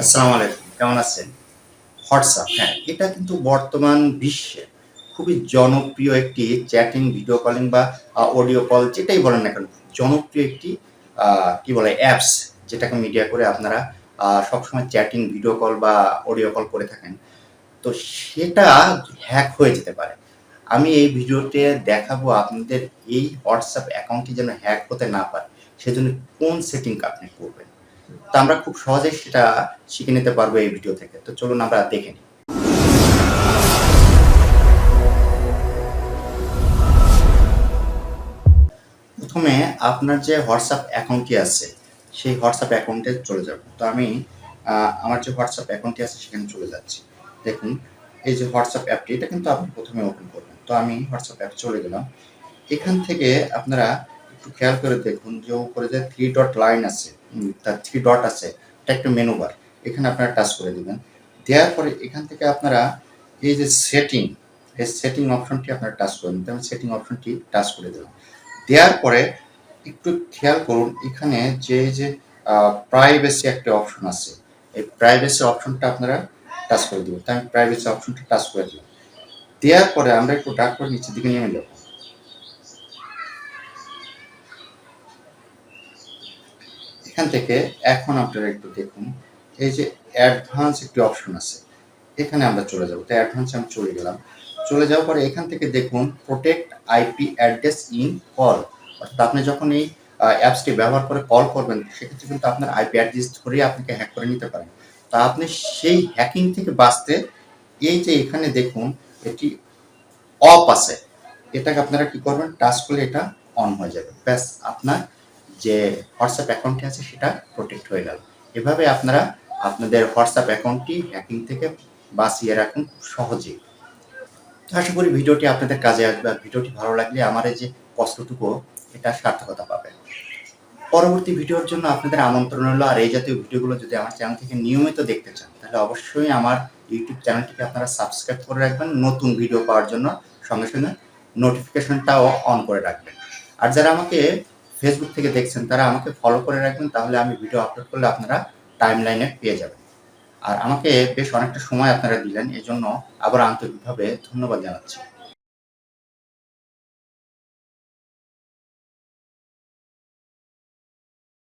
আসসালামু আলাইকুম, কেমন আছেন? হোয়াটসঅ্যাপ হ্যাঁ এটা কিন্তু বর্তমান বিশ্বে খুবই জনপ্রিয় একটি চ্যাটিং, ভিডিও কলিং বা অডিও কল যেটাই বলেন না কেন, জনপ্রিয় একটি কি বলে, অ্যাপস যেটাকে মিডিয়া করে আপনারা সবসময় চ্যাটিং, ভিডিও কল বা, অডিও কল করে থাকেন। তো সেটা হ্যাক হয়ে যেতে পারে। আমি এই ভিডিওতে দেখাবো আপনাদের এই হোয়াটসঅ্যাপ অ্যাকাউন্টটি যেন হ্যাক হতে না পারে, সেজন্য কোন সেটিং আপনি করবেন? তো আমরা খুব সহজেই সেটা শিখে নিতে পারব এই ভিডিও থেকে। তো চলুন আমরা দেখে নিই। প্রথমে আপনার যে হোয়াটসঅ্যাপ অ্যাকাউন্টটি আছে, সেই হোয়াটসঅ্যাপ অ্যাকাউন্টে চলে যাব। তো আমি আমার যে হোয়াটসঅ্যাপ অ্যাকাউন্টটি আছে, সেখানে চলে যাচ্ছি। দেখুন, এই যে হোয়াটসঅ্যাপ অ্যাপটি এটা কিন্তু আপনি প্রথমে ওপেন করবেন। তো আমি হোয়াটসঅ্যাপ অ্যাপ চলে গেলাম। এখান থেকে আপনারা একটু খেয়াল করে দেখুন যে উপরে যে থ্রি ডট লাইন আছে তার থ্রি ডট আছে এটা একটা মেনু বার এখানে আপনারা টাচ করে দিবেন। দেওয়ার পরে এখান থেকে আপনারা এই যে সেটিং এই সেটিং অপশনটি আপনারা টাচ করে নিতে আমি সেটিং অপশনটি টাচ করে দিলাম। দেওয়ার পরে একটু খেয়াল করুন, এখানে যে যে প্রাইভেসি একটা অপশন আছে, এই প্রাইভেসি অপশনটা আপনারা টাচ করে দেবেন। তো আমি প্রাইভেসি অপশনটা টাচ করে দিলাম। দেওয়ার পরে আমরা একটু ডাক করে নিচের দিকে নেমে যাব। এখান থেকে এখন আপনারা একটু দেখুন, এই যে অ্যাডভান্স একটি অপশন আছে। এখানে আমরা চলে যাব। তো অ্যাডভান্সে আমি চলে গেলাম। চলে যাওয়ার পরে এখান থেকে দেখুন protect IP address in call অর্থাৎ আপনি যখন এই অ্যাপসটি ব্যবহার করে কল করবেন, সেক্ষেত্রে কিন্তু আপনার আইপি অ্যাড্রেস ধরেই আপনাকে হ্যাক করে নিতে পারেন। তা আপনি সেই হ্যাকিং থেকে বাঁচতে এই যে এখানে দেখুন, এটি অফ আছে। এটাকে আপনারা কি করবেন? টাচ করলে এটা অন হয়ে যাবে। ব্যাস, আপনার যে হোয়াটসঅ্যাপ অ্যাকাউন্টটি আছে সেটা প্রোটেক্ট হয়ে গেল। এভাবে আপনারা আপনাদের হোয়াটসঅ্যাপ অ্যাকাউন্টটি হ্যাকিং থেকে বাঁচিয়ে রাখুন খুব সহজেই আশা করি ভিডিওটি আপনাদের কাজে আসবে আর ভিডিওটি ভালো লাগলে আমার এই যে কষ্টটুকু, এটা সার্থকতা পাবে। পরবর্তী ভিডিওর জন্য আপনাদের আমন্ত্রণ হলো আর এই জাতীয় ভিডিওগুলো যদি আমার চ্যানেল থেকে নিয়মিত দেখতে চান, তাহলে অবশ্যই আমার ইউটিউব চ্যানেলটিকে আপনারা সাবস্ক্রাইব করে রাখবেন। নতুন ভিডিও পাওয়ার জন্য সঙ্গে সঙ্গে নোটিফিকেশনটাও অন করে রাখবেন। আর যারা আমাকে ফেসবুক থেকে দেখছেন, তারা আমাকে ফলো করে রাখবেন, তাহলে আমি ভিডিও আপলোড করলে আপনারা টাইম লাইনে পেয়ে যাবেন। আর আমাকে বেশ অনেকটা সময় আপনারা দিলেন, এজন্য আবার আন্তরিকভাবে ধন্যবাদ জানাচ্ছি।